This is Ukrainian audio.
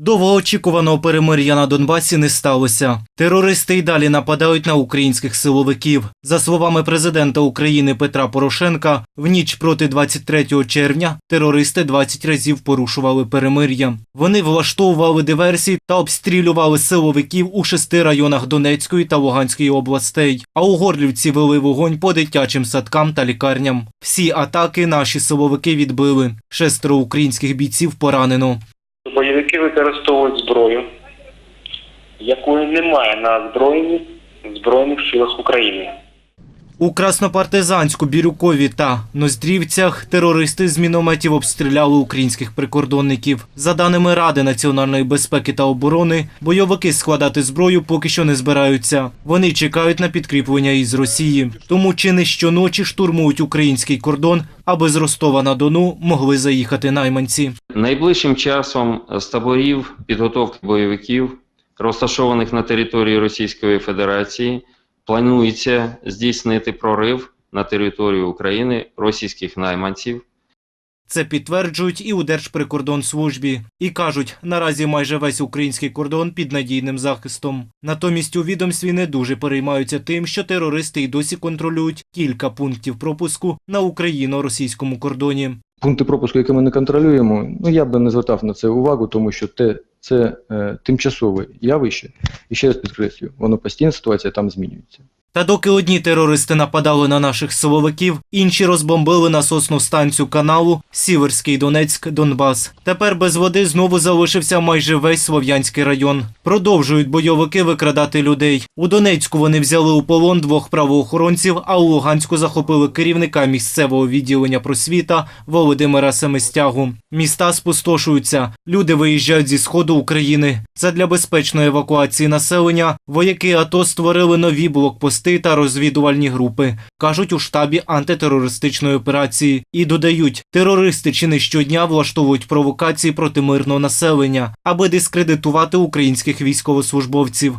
Довгоочікуваного перемир'я на Донбасі не сталося. Терористи й далі нападають на українських силовиків. За словами президента України Петра Порошенка, в ніч проти 23 червня терористи 20 разів порушували перемир'я. Вони влаштовували диверсії та обстрілювали силовиків у шести районах Донецької та Луганської областей. А у Горлівці вели вогонь по дитячим садкам та лікарням. Всі атаки наші силовики відбили. Шестеро українських бійців поранено. Бойовики використовують зброю, якої немає на озброєнні в Збройних силах України. У Краснопартизанську, Бірюкові та Ноздрівцях терористи з мінометів обстріляли українських прикордонників. За даними Ради національної безпеки та оборони, бойовики складати зброю поки що не збираються. Вони чекають на підкріплення із Росії. Тому чи не щоночі штурмують український кордон, аби з Ростова на Дону могли заїхати найманці. Найближчим часом з таборів підготовки бойовиків, розташованих на території Російської Федерації, планується здійснити прорив на територію України російських найманців. Це підтверджують і у Держприкордонслужбі. І кажуть, наразі майже весь український кордон під надійним захистом. Натомість у відомстві не дуже переймаються тим, що терористи й досі контролюють кілька пунктів пропуску на україно-російському кордоні. Пункти пропуску, які ми не контролюємо, ну я би не звертав на це увагу, тому що те, це е, тимчасове явище. І ще раз підкреслюю, воно постійно ситуація там змінюється. Та доки одні терористи нападали на наших силовиків, інші розбомбили насосну станцію каналу Сіверський Донецьк Донбас. Тепер без води знову залишився майже весь Слов'янський район. Продовжують бойовики викрадати людей. У Донецьку вони взяли у полон двох правоохоронців, а у Луганську захопили керівника місцевого відділення просвіта Володимира Семестягу. Міста спустошуються. Люди виїжджають зі сходу України. Задля безпечної евакуації населення вояки АТО створили нові блокпости та розвідувальні групи, кажуть у штабі антитерористичної операції. І додають, терористи чи не щодня влаштовують провокації проти мирного населення, аби дискредитувати українських військовослужбовців.